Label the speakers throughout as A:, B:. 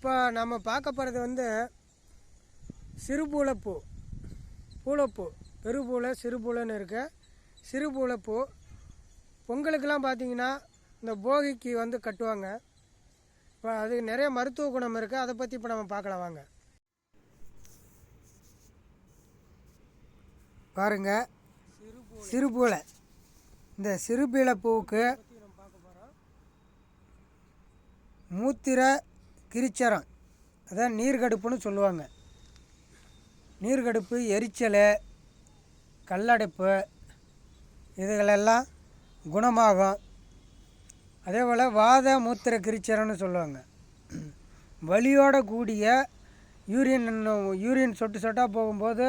A: இப்போ நம்ம பார்க்க போகிறது வந்து சிறுபூளைப்பூ பூளைப்பூ பெருபூளை சிறுபூளைன்னு இருக்கு. சிறுபூளைப்பூ பொங்கலுக்கெல்லாம் பார்த்தீங்கன்னா இந்த போகிக்கு வந்து கட்டுவாங்க. இப்போ அதுக்கு நிறைய மருத்துவ குணம் இருக்குது அதை பற்றி இப்போ நம்ம பார்க்கலாம் வாங்க. பாருங்க. சிறுபூளை இந்த சிறுபீளை பூவுக்கு மூத்திர கிரிச்சரம். அதான் நீர்கடுப்புன்னு சொல்லுவாங்க. நீர்கடுப்பு எரிச்சல் கல்லடைப்பு இதுகளெல்லாம் குணமாகும். அதே போல் வாத மூத்திர கிரிச்சரம்னு சொல்லுவாங்க. வலியோட கூடிய யூரின் யூரின் சொட்டு சொட்டாக போகும்போது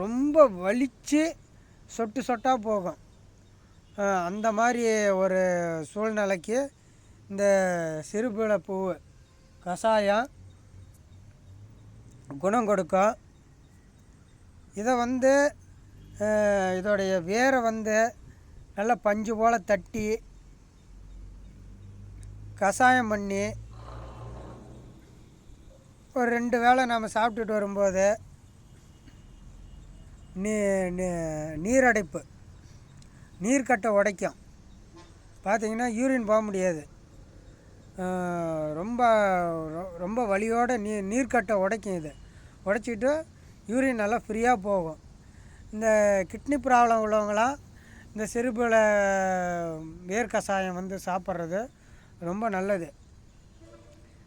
A: ரொம்ப வலித்து சொட்டு சொட்டாக போகும். அந்த மாதிரி ஒரு சூழ்நிலைக்கு இந்த சிறுபிளை பூ கஷாயம் குணம் கொடுக்கும் இதை வந்து இதோடைய வேரை வந்து நல்லா பஞ்சு போல் தட்டி கஷாயம் பண்ணி ஒரு ரெண்டு வேளை நாம் சாப்பிட்டுட்டு வரும்போது நீ நீரடைப்பு நீர்க்கட்டை உடைக்கும். பார்த்தீங்கன்னா யூரின் போக முடியாது. ரொம்ப ரொம்ப வலியோட நீ நீர்க்கட்டை உடைக்கும் இது. உடைச்சிட்டு யூரின் நல்லா ஃப்ரீயாக போகும். இந்த கிட்னி ப்ராப்ளம் உள்ளவங்களாம் இந்த செருப்பில் வேர் கஷாயம் வந்து சாப்பிட்றது ரொம்ப நல்லது.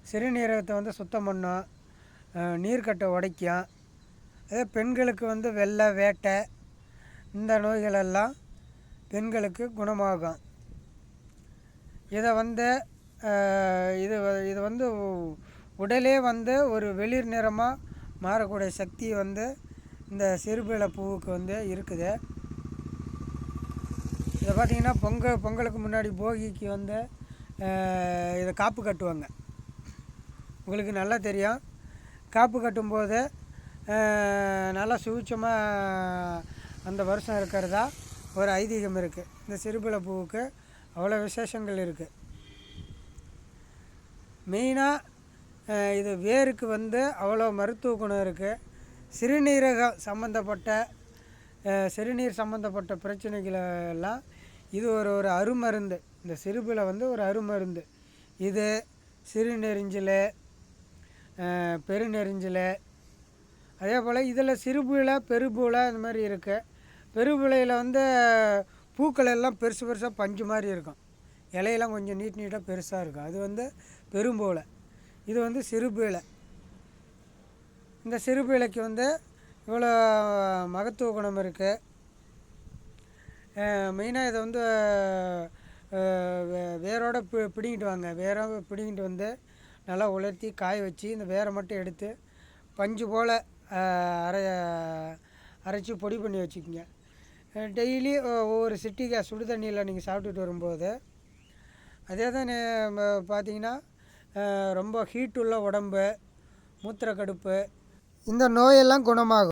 A: சிறுநீரகத்தை வந்து சுத்தம் பண்ணும். நீர்க்கட்டை உடைக்கும். அதே பெண்களுக்கு வந்து வெள்ளை வேட்டை இந்த நோய்களெல்லாம் பெண்களுக்கு குணமாகும். இதை வந்து இது இது வந்து உடலே வந்து ஒரு வெளிர் நிறமாக மாறக்கூடிய சக்தி வந்து இந்த சிறுபிளை பூவுக்கு வந்து இருக்குது. இதை பார்த்தீங்கன்னா பொங்கல் பொங்கலுக்கு முன்னாடி போகிக்கு வந்து இதை காப்பு கட்டுவாங்க. உங்களுக்கு நல்லா தெரியும். காப்பு கட்டும்போது நல்லா சுவிச்சமாக அந்த வருஷம் இருக்கிறதா ஒரு ஐதீகம் இருக்குது இந்த சிறுபிளை பூவுக்கு அவ்வளோ விசேஷங்கள் இருக்குது மெயினாக இது வேருக்கு வந்து அவ்வளோ மருத்துவ குணம் இருக்குது சிறுநீரகம் சம்மந்தப்பட்ட சிறுநீர் சம்மந்தப்பட்ட பிரச்சனைகள் எல்லாம் இது ஒரு ஒரு அருமருந்து. இந்த சிறுபில் வந்து ஒரு அருமருந்து. இது சிறுநெறிஞ்சில் பெருநெறிஞ்சில் அதே போல் இதில் சிறுபுளை பெருபுளை இந்த மாதிரி இருக்குது பெருபுளையில் வந்து பூக்கள் எல்லாம் பெருசு பெருசாக பஞ்சு மாதிரி இருக்கும். இலையெல்லாம் கொஞ்சம் நீட் நீட்டாக பெருசாக இருக்கும். அது வந்து பெரும்போலை இது வந்து சிறுபீலை இந்த சிறுபீலைக்கு வந்து இவ்வளோ மகத்துவ குணம் இருக்குது மெயினாக இதை வந்து வே- வேரோட பி பிடிங்கிட்டு வாங்க. வேரோட பிடிங்கிட்டு வந்து நல்லா உலர்த்தி காய வச்சு இந்த வேரை மட்டும் எடுத்து பஞ்சு போல் அரை அரைச்சி பொடி பண்ணி வச்சுக்கோங்க. டெய்லி ஒவ்வொரு சிட்டிக்காய் சுடு தண்ணியில் நீங்கள் சாப்பிட்டுட்டு வரும்போது அதே தான் பார்த்தீங்கன்னா ரொம்ப ஹீட் உள்ள உடம்பு மூத்திரக்கடுப்பு இந்த நோயெல்லாம் குணமாகும்.